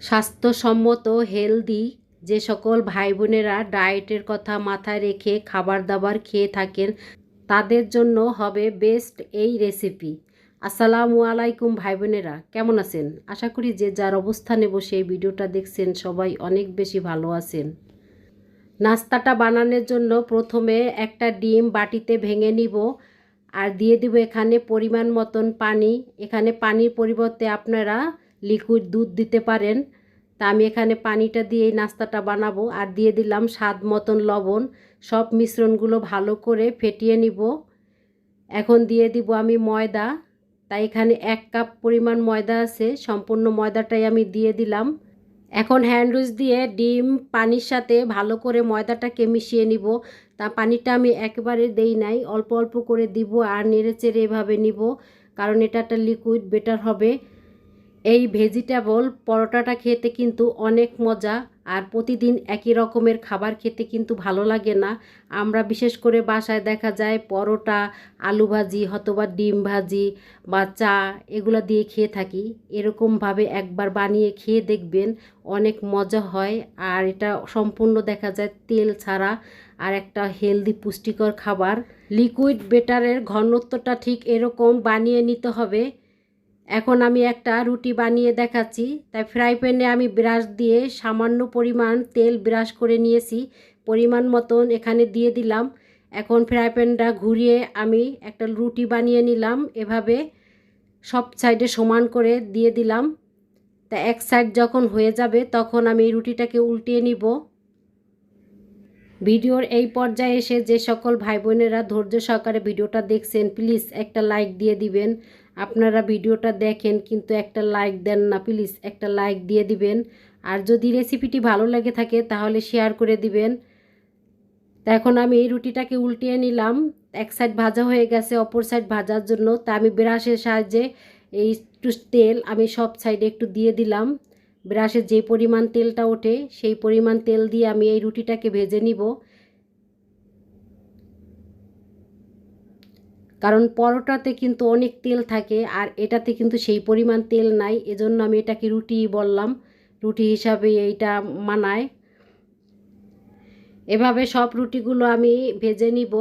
স্বাস্থ্যসম্মত, হেলদি যে সকল ভাই বোনেরা ডায়েটের কথা মাথায় রেখে খাবার দাবার খেয়ে থাকেন, তাদের জন্য হবে বেস্ট এই রেসিপি। আসসালামু আলাইকুম ভাই বোনেরা কেমন আছেন? আশা করি যে যার অবস্থানে বসে এই ভিডিওটা দেখছেন সবাই অনেক বেশি ভালো আছেন। নাস্তাটা বানানোর জন্য প্রথমে একটা ডিম বাটিতে ভেঙে নিব আর দিয়ে দিব এখানে পরিমাণ মতন পানি। এখানে পানির পরিবর্তে আপনারা লিকুইড দুধ দিতে পারেন। তা আমি এখানে পানিটা দিয়ে এই নাস্তাটা বানাবো আর দিয়ে দিলাম স্বাদ মতন লবণ। সব মিশ্রণগুলো ভালো করে ফেটিয়ে নিব। এখন দিয়ে দিব আমি ময়দা। তাই এখানে এক কাপ পরিমাণ ময়দা আছে, সম্পূর্ণ ময়দাটাই আমি দিয়ে দিলাম। এখন হ্যান্ড উইচ দিয়ে ডিম, পানির সাথে ভালো করে ময়দাটাকে মিশিয়ে নিব। তা পানিটা আমি একেবারে দেই নাই, অল্প অল্প করে দিব আর নেড়ে চেড়ে এভাবে নিব, কারণ এটা একটা লিকুইড, বেটার হবে। এই ভেজিটেবল পরোটাটা খেতে কিন্তু অনেক মজা, আর প্রতিদিন একই রকমের খাবার খেতে কিন্তু ভালো লাগে না। আমরা বিশেষ করে বাসায় দেখা যায় পরোটা, আলু ভাজি অথবা ডিম ভাজি বা চা এগুলো দিয়ে খেয়ে থাকি। এরকমভাবে একবার বানিয়ে খেয়ে দেখবেন অনেক মজা হয়, আর এটা সম্পূর্ণ দেখা যায় তেল ছাড়া, আর একটা হেলদি পুষ্টিকর খাবার। লিকুইড বেটারের ঘনত্বটা ঠিক এরকম বানিয়ে নিতে হবে। এখন আমি একটা রুটি বানিয়ে দেখাচ্ছি। তাই ফ্রাই প্যানে আমি ব্রাশ দিয়ে সামান্য পরিমাণ তেল ব্রাশ করে নিয়েছি। পরিমাণ মতন এখানে দিয়ে দিলাম। এখন ফ্রাই প্যানটা ঘুরিয়ে আমি একটা রুটি বানিয়ে নিলাম। এভাবে সব সাইডে সমান করে দিয়ে দিলাম। তা এক সাইড যখন হয়ে যাবে তখন আমি রুটিটাকে উল্টিয়ে নিব। ভিডিওর এই পর্যায়ে এসে যে সকল ভাই বোনেরা ধৈর্য সহকারে ভিডিওটা দেখছেন, প্লিজ একটা লাইক দিয়ে দিবেন। আপনারা ভিডিওটা দেখেন, কিন্তু একটা লাইক দেন না প্লিজ একটা লাইক দিয়ে দিবেন। আর যদি রেসিপিটি ভালো লেগে থাকে, তাহলে শেয়ার করে দিবেন। তা এখন আমি এই রুটিটাকে উল্টিয়ে নিলাম। এক সাইড ভাজা হয়ে গেছে, অপর সাইড ভাজার জন্য। তা আমি ব্রাশের সাহায্যে এই একটু তেল আমি সব সাইডে একটু দিয়ে দিলাম। ব্রাশের যে পরিমাণ তেলটা ওঠে, সেই পরিমাণ তেল দিয়ে আমি এই রুটিটাকে ভেজে নিব। কারণ পরোটাতে কিন্তু অনেক তেল থাকে আর এটাতে কিন্তু সেই পরিমাণ তেল নাই। এজন্য আমি এটাকে রুটি বললাম। রুটি হিসাবে এইটা মানায়। এভাবে সব রুটিগুলো আমি ভেজে নিব।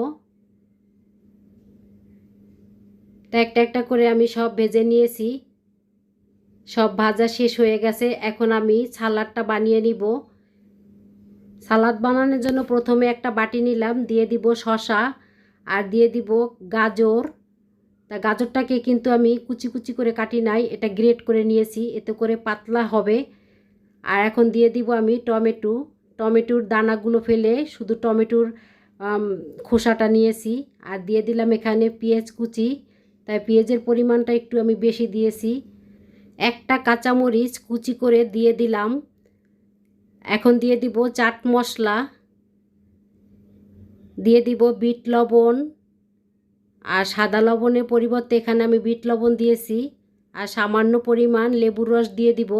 তা একটা একটা করে আমি সব ভেজে নিয়েছি। সব ভাজা শেষ হয়ে গেছে। এখন আমি সালাডটা বানিয়ে নিব। সালাদ বানানোর জন্য প্রথমে একটা বাটি নিলাম, দিয়ে দিব শশা আর দিয়ে দিব গাজর। তা গাজরটাকে কিন্তু আমি কুচি কুচি করে কাটি নাই, এটা গ্রেট করে নিয়েছি, এতে করে পাতলা হবে। আর এখন দিয়ে দিব আমি টমেটো। টমেটোর দানাগুলো ফেলে শুধু টমেটোর খোসাটা নিয়েছি। আর দিয়ে দিলাম এখানে পেঁয়াজ কুচি। তাই পেঁয়াজের পরিমাণটা একটু আমি বেশি দিয়েছি। একটা কাঁচামরিচ কুচি করে দিয়ে দিলাম। এখন দিয়ে দিব চাট মশলা। দিয়ে দিব বিট লবণ আর সাদা লবণের পরিবর্তে এখানে আমি বিট লবণ দিয়েছি আর সামান্য পরিমাণ লেবুর রস দিয়ে দিব।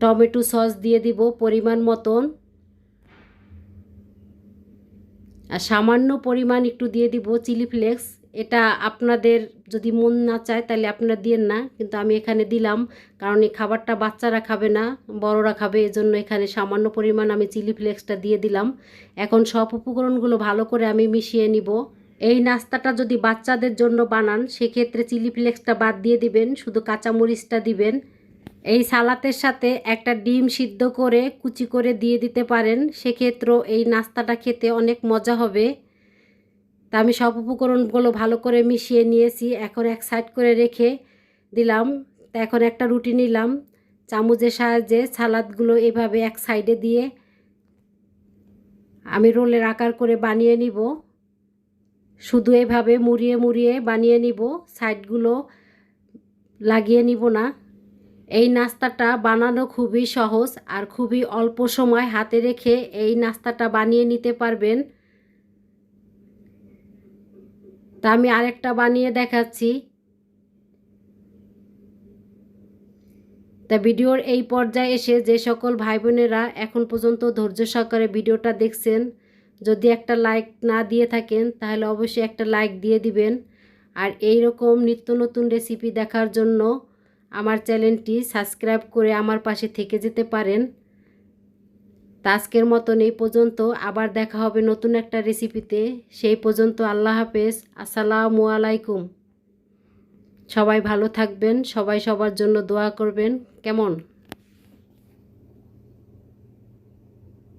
টমেটো সস দিয়ে দিব পরিমাণ মতন। আর সামান্য পরিমাণ একটু দিয়ে দিব চিলি ফ্লেক্স এটা আপনাদের যদি মন না চায় তাহলে আপনারা দিয়েন না, কিন্তু আমি এখানে দিলাম, কারণ এই খাবারটা বাচ্চারা খাবে না, বড়রা খাবে, এজন্য এখানে সামান্য পরিমাণ আমি চিলি ফ্লেক্সটা দিয়ে দিলাম। এখন সব উপকরণগুলো ভালো করে আমি মিশিয়ে নিব। এই নাস্তাটা যদি বাচ্চাদের জন্য বানান, সেক্ষেত্রে চিলি ফ্লেক্সটা বাদ দিয়ে দিবেন, শুধু কাঁচামরিচটা দিবেন। এই সালাতের সাথে একটা ডিম সিদ্ধ করে কুচি করে দিয়ে দিতে পারেন, সেক্ষেত্রেও এই নাস্তাটা খেতে অনেক মজা হবে। তা আমি সব উপকরণগুলো ভালো করে মিশিয়ে নিয়েছি, এখন এক সাইড করে রেখে দিলাম। তা এখন একটা রুটি নিলাম, চামচের সাহায্যে সালাদগুলো এভাবে এক সাইডে দিয়ে আমি রোলের আকার করে বানিয়ে নিব। শুধু এভাবে মুড়িয়ে মুড়িয়ে বানিয়ে নিব সাইডগুলো লাগিয়ে নিব না। এই নাস্তাটা বানানো খুবই সহজ আর খুবই অল্প সময় হাতে রেখে এই নাস্তাটা বানিয়ে নিতে পারবেন। তা আমি আরেকটা বানিয়ে দেখাচ্ছি। তা ভিডিওর এই পর্যায়ে এসে যে সকল ভাই বোনেরা এখন পর্যন্ত ধৈর্য সহকারে ভিডিওটা দেখছেন, যদি একটা লাইক না দিয়ে থাকেন, তাহলে অবশ্যই একটা লাইক দিয়ে দিবেন। আর এই রকম নিত্য নতুন রেসিপি দেখার জন্য আমার চ্যানেলটি সাবস্ক্রাইব করে আমার পাশে থেকে যেতে পারেন। তা আজকের মতন এই পর্যন্ত। আবার দেখা হবে নতুন একটা রেসিপিতে সেই পর্যন্ত আল্লাহ হাফেজ। আসসালামু আলাইকুম। সবাই ভালো থাকবেন। সবাই সবার জন্য দোয়া করবেন। কেমন?